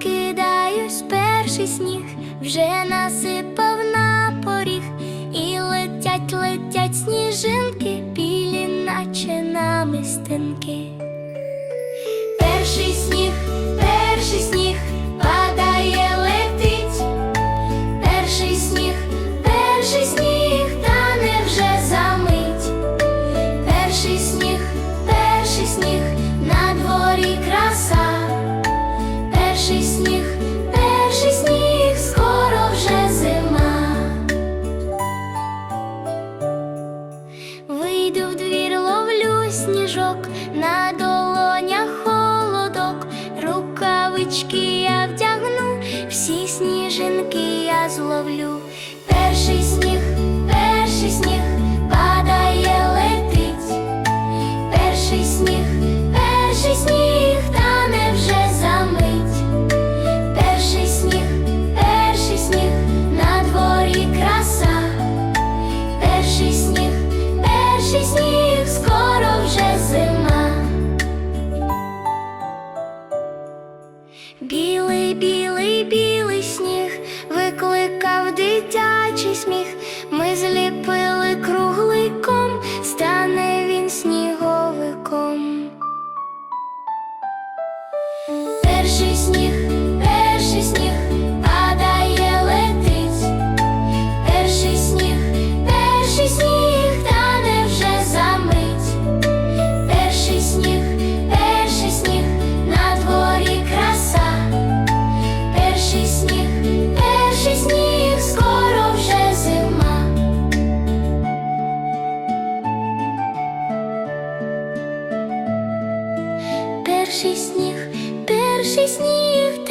прокидаюсь перший сніг вже насипав. Сніжок, на долонях холодок, рукавички я вдягну, всі сніжинки я зловлю. Перший сніг, перший сніг падає, летить. Перший сніг, перший сніг тане вже за мить. Перший сніг, перший сніг, на дворі краса. Перший сніг, перший сніг, Білий, білий, білий сніг викликав дитячий Перший сніг, перший сніг,